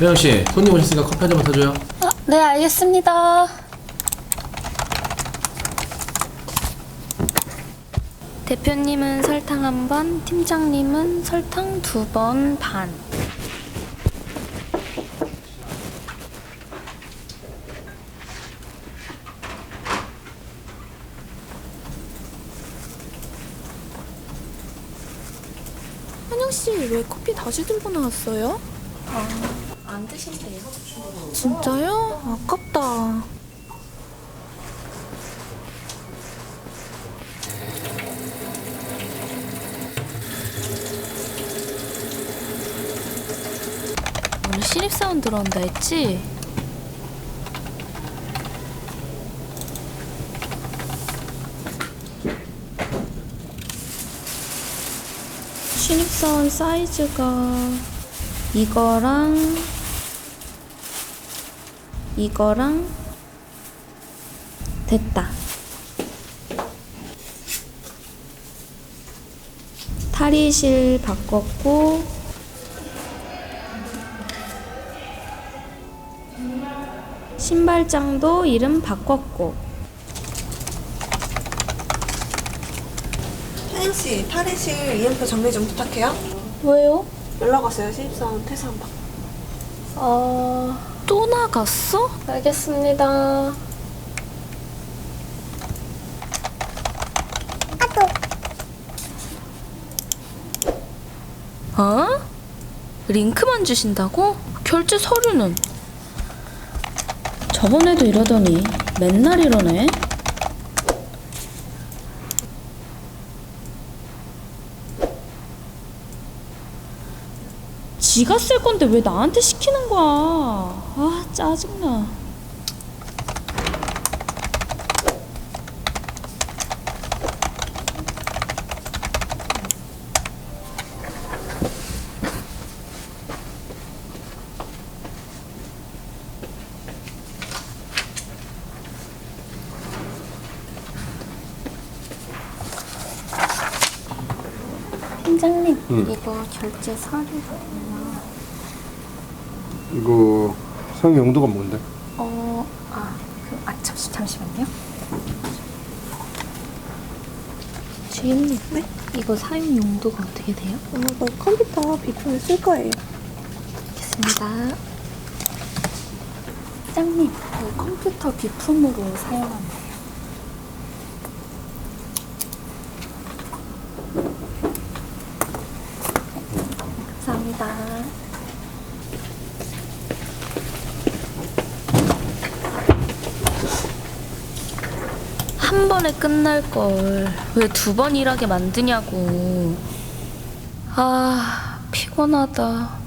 혜영 씨, 손님 오셨으니까 커피 한 잔만 타줘요. 아, 네, 알겠습니다. 대표님은 설탕 한 번, 팀장님은 설탕 두 번 반. 한영 씨 왜 커피 다시 들고 나왔어요? 안 드신대요? 진짜요? 아깝다. 오늘 신입사원 들어온다 했지? 신입사원 사이즈가 이거랑 이거랑 됐다. 탈의실 바꿨고 신발장도 이름 바꿨고 혜영 씨, 탈의실 이음표 정리 좀 부탁해요. 왜요? 연락 왔어요. 신입사원 퇴사한 방. 어... 또 나갔어? 알겠습니다. 어? 링크만 주신다고? 결제 서류는? 저번에도 이러더니 맨날 이러네. 지가 쓸 건데 왜 나한테 시키는 거야? 아, 짜증나. 팀장님, 이거 결제 서류거든요. 이거 사용 용도가 뭔데? 어, 아, 그, 아, 잠시, 잠시만요. 주임님, 네? 이거 사용 용도가 어떻게 돼요? 어, 너 컴퓨터 비품을 쓸 거예요. 알겠습니다. 팀장님, 그 컴퓨터 비품으로 사용하면 돼 감사합니다. 한 번에 끝날 걸 왜 두 번 일하게 만드냐고. 아, 피곤하다.